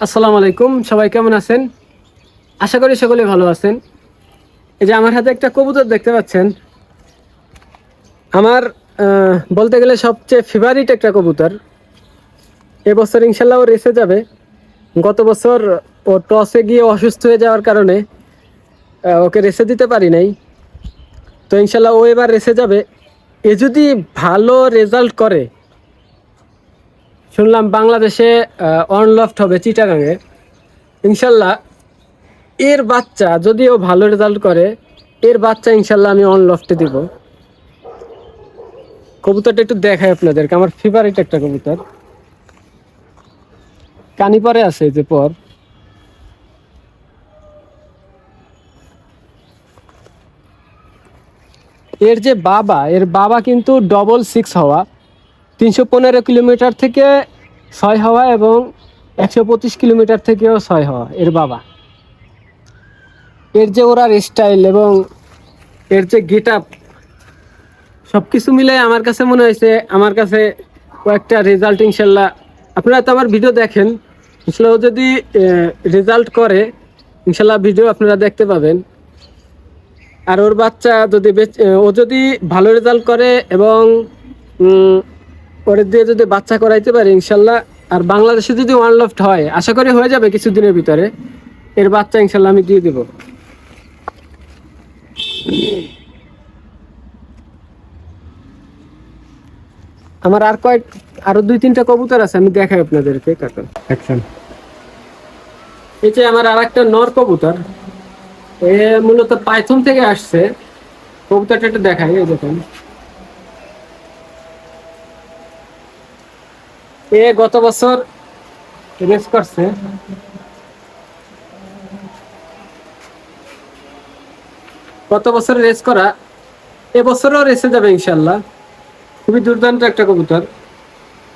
আসসালামু আলাইকুম, সবাই কেমন আছেন? আশা করি সকলে ভালো আছেন। এই যে আমার হাতে একটা কবুতর দেখতে পাচ্ছেন। আমার বলতে গেলে সবচেয়ে ফেভারিট একটা কবুতর। এবছর ইনশাল্লাহ ও রেসে যাবে। গত বছর ও টসে গিয়ে অসুস্থ হয়ে যাওয়ার কারণে ওকে রেসে দিতে পারি নাই। তো ইনশাল্লাহ ও এবার রেসে যাবে। এ যদি ভালো রেজাল্ট করে শুনলাম বাংলাদেশে অনলফট হবে চিটাগাঙে। ইনশাল্লাহ, এর বাচ্চা যদিও ভালো রেজাল্ট করে, এর বাচ্চা ইনশাল্লাহ আমি অনলফটে দিব। কবুতরটা একটু দেখাই আপনাদেরকে, আমার ফেভারিট একটা কবুতর। কানি পরে আছে যে পর। এর যে বাবা, এর বাবা কিন্তু ডবল সিক্স হওয়া। তিনশো পনেরো কিলোমিটার থেকে ছয় হওয়া এবং একশো পঁচিশ কিলোমিটার থেকেও ছয় হওয়া, এর বাবা। এর যে ওরার স্টাইল এবং এর যে গেট আপ সব কিছু মিলে আমার কাছে মনে হয়েছে, আমার কাছে কয়েকটা রেজাল্ট ইনশাল্লাহ। আপনারা তো আমার ভিডিও দেখেন, ইনশাল্লাহ যদি রেজাল্ট করে, ইনশাল্লাহ ভিডিও আপনারা দেখতে পাবেন। আর ওর বাচ্চা যদি ও যদি ভালো রেজাল্ট করে এবং ওরে দিয়ে যদি বাচ্চা করাইতে পারে ইনশাল্লাহ। আর বাংলাদেশে যদি ওয়ান লফট হয় আশা করি হয়ে যাবে কিছুদিনের ভিতরে। এর বাচ্চা ইনশাল্লাহ আমি দিয়ে দেব। আমার আর কয়েক আরও দুই তিনটা কবুতর আছে আমি দেখাই আপনাদেরকে কাকা। অ্যাকশন এই যে আমার আর একটা নর কবুতর এ মূলত পাইথন থেকে আসছে। কবুতরটা একটু দেখাই এই দেখুন। এ গত বছর রেস করছে। গত বছর রেস করা এবছরও রেসে যাবে ইনশাল্লাহ। খুবই দুর্দান্ত একটা কবুতর।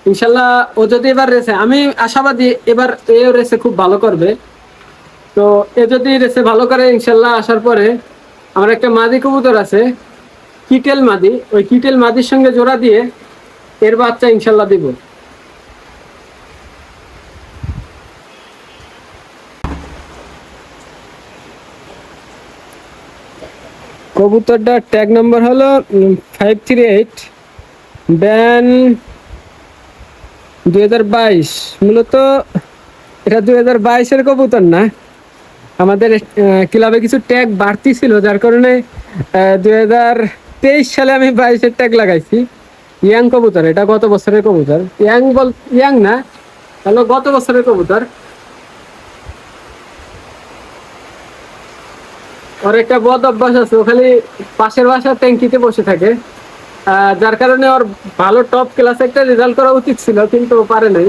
ইনশাল্লাহ ও যদি এবার রেসে, আমি আশাবাদী এবার এও রেসে খুব ভালো করবে। তো এ যদি রেসে ভালো করে ইনশাল্লাহ আসার পরে, আমার একটা মাদি কবুতর আছে, কিটেল মাদি। ওই কিটেল মাদির সঙ্গে জোড়া দিয়ে এর বাচ্চা ইনশাল্লাহ দিব। কবুতরটার ট্যাগ নাম্বার হলো ফাইভ থ্রি এইট ব্যান দুই হাজার বাইশ। মূলত এটা দুই হাজার বাইশের কবুতর না। আমাদের ক্লাবে কিছু ট্যাগ বাড়তি ছিল, যার কারণে দুই হাজার তেইশ সালে আমি বাইশের ট্যাগ লাগাইছি। ইয়াং কবুতর, এটা গত বছরের কবুতর। ইয়াং বল, ইয়াং না হলো গত বছরের কবুতর। ওর একটা বদ অভ্যাস আছে, ও খালি পাশের বাসার ট্যাঙ্কিতে বসে থাকে। যার কারণে ওর ভালো টপ ক্লাস একটা রেজাল্ট করা উচিত ছিল, কিন্তু পারে নাই।